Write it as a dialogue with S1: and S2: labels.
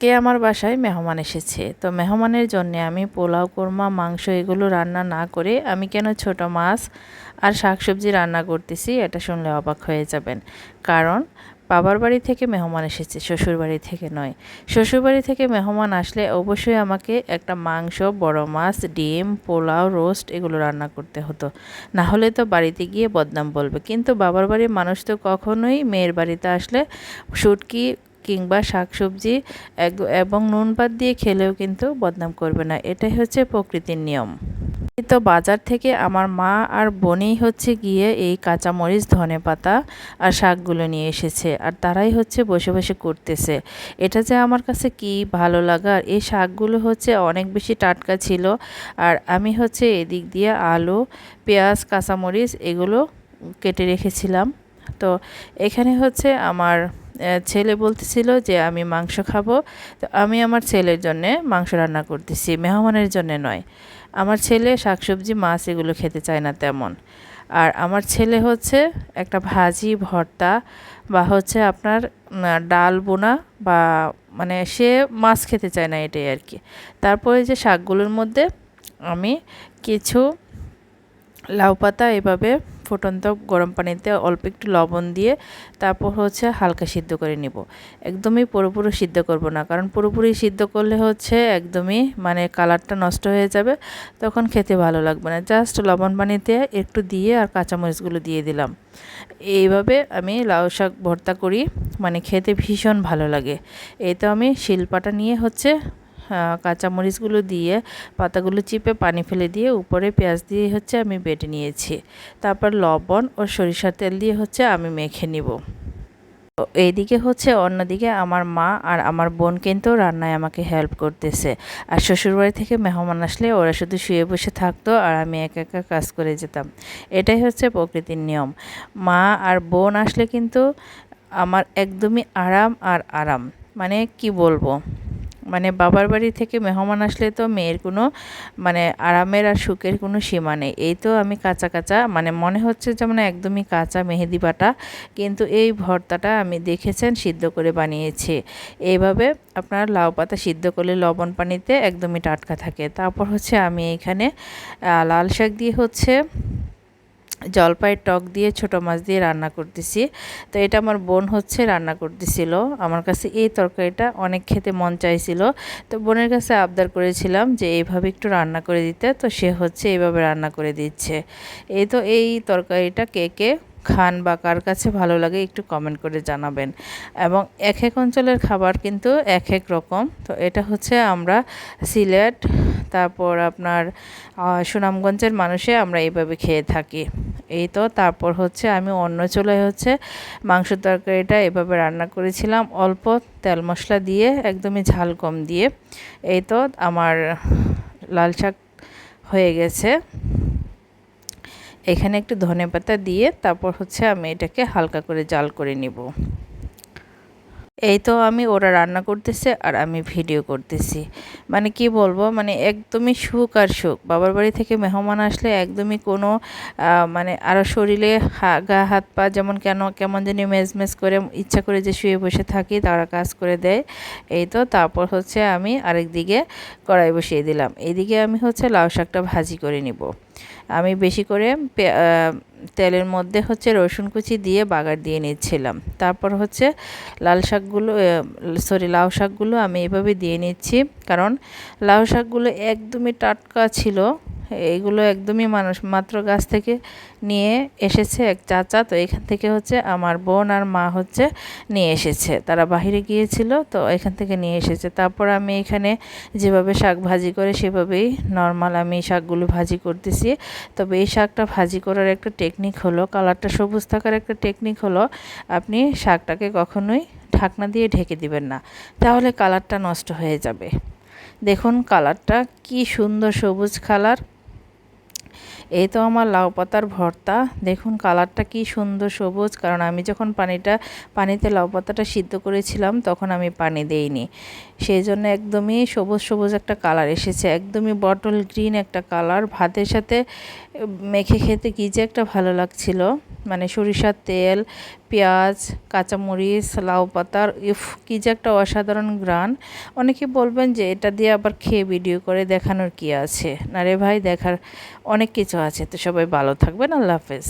S1: কে আমার বাসায় মেহমান এসেছে। তো মেহমানের জন্য আমি পোলাও, কোরমা, মাংস এগুলো রান্না না করে আমি কেন ছোট মাছ আর শাকসবজি রান্না করতেছি এটা শুনলে অবাক হয়ে যাবেন। কারণ বাবার বাড়ি থেকে মেহমান এসেছে, শ্বশুর বাড়ি থেকে নয়। শ্বশুর বাড়ি থেকে মেহমান আসলে অবশ্যই আমাকে একটা মাংস, বড় মাছ, ডিম, পোলাও, রোস্ট এগুলো রান্না করতে হতো। না হলে তো বাড়িতে গিয়ে বদনাম বলবে। কিন্তু বাবার বাড়ির মানুষ তো কখনোই মেয়ের বাড়িতে আসলে শুটকি কিংবা শাকসবজি এবং নুন ভাত দিয়ে খেলেও কিন্তু বদনাম করবে না। এটাই হচ্ছে প্রকৃতির নিয়ম। তো বাজার থেকে আমার মা আর বোনেই হচ্ছে গিয়ে এই কাঁচামরিচ, ধনে পাতা আর শাকগুলো নিয়ে এসেছে আর তারাই হচ্ছে বসে বসে করতেছে। এটা যে আমার কাছে কি ভালো লাগার এই শাকগুলো হচ্ছে অনেক বেশি টাটকা ছিল আর আমি হচ্ছে এদিক দিয়ে আলু, পেঁয়াজ, কাঁচামরিচ এগুলো কেটে রেখেছিলাম। তো এখানে হচ্ছে আমার ছেলে বলতেছিল যে, আমি মাংস খাব। তো আমি আমার ছেলের জন্যে মাংস রান্না করতেছি, মেহমানের জন্য নয়। আমার ছেলে শাকসবজি, মাছ এগুলো খেতে চায় না তেমন। আর আমার ছেলে হচ্ছে একটা ভাজি, ভর্তা বা হচ্ছে আপনার ডাল বোনা বা মানে সে মাছ খেতে চায় না এটাই আর কি। তারপরে যে শাকগুলোর মধ্যে আমি কিছু লাউ পাতা এভাবে ফুটন্ত গরম পানিতে অল্প একটু লবণ দিয়ে তারপর হচ্ছে হালকা সিদ্ধ করে নিব। একদমই পুরোপুরি সিদ্ধ করব না, কারণ পুরোপুরি সিদ্ধ করলে হচ্ছে একদমই মানে কালারটা নষ্ট হয়ে যাবে, তখন খেতে ভালো লাগবে না। জাস্ট লবণ পানিতে একটু দিয়ে আর কাঁচামরিচগুলো দিয়ে দিলাম। এইভাবে আমি লাউ শাক ভর্তা করি মানে খেতে ভীষণ ভালো লাগে। এই তো আমি শিলপাটা নিয়ে হচ্ছে কাঁচামরিচগুলো দিয়ে, পাতাগুলো চিপে পানি ফেলে দিয়ে, উপরে পেঁয়াজ দিয়ে হচ্ছে আমি বেটে নিয়েছি। তারপর লবণ ও সরিষার তেল দিয়ে হচ্ছে আমি মেখে নিব। এইদিকে হচ্ছে অন্যদিকে আমার মা আর আমার বোন কিন্তু রান্নায় আমাকে হেল্প করতেছে। আর শ্বশুরবাড়ি থেকে মেহমান আসলে ওরা শুধু শুয়ে বসে থাকতো আর আমি একা একা কাজ করে যেতাম। এটাই হচ্ছে প্রকৃতির নিয়ম। মা আর বোন আসলে কিন্তু আমার একদমই আরাম আর আরাম। মানে কি বলব? মানে বাবার বাড়ি থেকে মেহমান আসলে তো মেয়ের কোনো মানে আরামের আর সুখের কোনো সীমা নেই। এই তো আমি কাঁচা কাঁচা মানে মনে হচ্ছে যেমন একদমই কাঁচা মেহেদি বাটা, কিন্তু এই ভর্তাটা আমি দেখেছেন সিদ্ধ করে বানিয়েছি। এইভাবে আপনার লাউ পাতা সিদ্ধ করলে লবণ পানিতে একদমই টাটকা থাকে। তারপর হচ্ছে আমি এখানে লাল শাক দিয়ে হচ্ছে জলপাইয়ের টক দিয়ে ছোট মাছ দিয়ে রান্না করতেছি। তো এটা আমার বোন হচ্ছে রান্না করতেছিল। আমার কাছে এই তরকারিটা অনেক খেতে মন চাইছিল। তো বোনের কাছে আবদার করেছিলাম যে এইভাবে একটু রান্না করে দিতে। তো সে হচ্ছে এইভাবে রান্না করে দিচ্ছে। এই তো এই তরকারিটা কে কে খান বা কার কাছে ভালো লাগে একটু কমেন্ট করে জানাবেন। এবং এক এক অঞ্চলের খাবার কিন্তু এক এক রকম। তো এটা হচ্ছে আমরা সিলেট, তারপর আপনার সুনামগঞ্জের মানুষে আমরা এইভাবে খেয়ে থাকি। এই তো, তারপর হচ্ছে আমি অন্য চুলায় হচ্ছে মাংস তরকারিটা এভাবে রান্না করেছিলাম। অল্প তেল মশলা দিয়ে, একদমই ঝাল কম দিয়ে। এই তো, আমার লাল শাক হয়ে গেছে। এখানে একটু ধনে পাতা দিয়ে, তারপর হচ্ছে আমি এটাকে হালকা করে জাল করে নিব। এই তো আমি ওরা রান্না করতেছে আর আমি ভিডিও করতেছি। মানে কি বলব? মানে একদমই সুখ আর সুখ। বাবার বাড়ি থেকে মেহমান আসলে একদমই কোনো মানে আরও শরীরে গা, হাত, পা যেমন কেন, কেমন জানি মেজমেজ করে, ইচ্ছা করে যে শুয়ে বসে থাকি, তারা কাজ করে দেয়। এই তো তারপর হচ্ছে আমি আরেক দিকে কড়াই বসিয়ে দিলাম। এইদিকে আমি হচ্ছে লাউ শাকটা ভাজি করে নিব। আমি বেশি করে তেলের মধ্যে হচ্ছে রসুন কুচি দিয়ে বাগার দিয়ে নিচ্ছিলাম। তারপর হচ্ছে লাল শাকগুলো সরি লাউ শাকগুলো আমি এভাবে দিয়ে নিচ্ছি। কারণ লাউ শাকগুলো একদমই টাটকা ছিল এইগুলো একদমই মানুষ, মাত্র গাছ থেকে নিয়ে এসেছে এক চাচা। তো এখান থেকে হচ্ছে আমার বোন আর মা হচ্ছে নিয়ে এসেছে। তারা বাহিরে গিয়েছিল, তো এখান থেকে নিয়ে এসেছে। তারপর আমি এখানে যেভাবে শাক ভাজি করে সেভাবেই নর্মাল আমি শাকগুলো ভাজি করতেছি। তবে এই শাকটা ভাজি করার একটা টেকনিক হলো কালারটা সবুজ থাকার একটা টেকনিক হলো, আপনি শাকটাকে কখনোই ঢাকনা দিয়ে ঢেকে দিবেন না। তাহলে কালারটা নষ্ট হয়ে যাবে। দেখুন কালারটা কি সুন্দর সবুজ কালার এই তো আমার লাউ পাতার ভর্তা। দেখুন কালারটা কি সুন্দর সবুজ। কারণ আমি যখন পানিটা, পানিতে লাউ পাতাটা সিদ্ধ করেছিলাম, তখন আমি পানি দেইনি। সেই জন্য একদমই সবুজ সবুজ একটা কালার এসেছে। একদমই বটল গ্রিন একটা কালার। ভাতের সাথে মেখে খেতে কী যে একটা ভালো লাগছিল। মানে সরিষার তেল পেঁয়াজ, কাঁচামরিচ, লাউ পাতার, ইফ, কী যে একটা অসাধারণ গ্রান অনেকে বলবেন যে এটা দিয়ে আবার খেয়ে ভিডিও করে দেখানোর কি আছে? না রে ভাই, দেখার অনেক কিছু আছে। তো সবাই ভালো থাকবেন, আল্লাহ হাফেজ।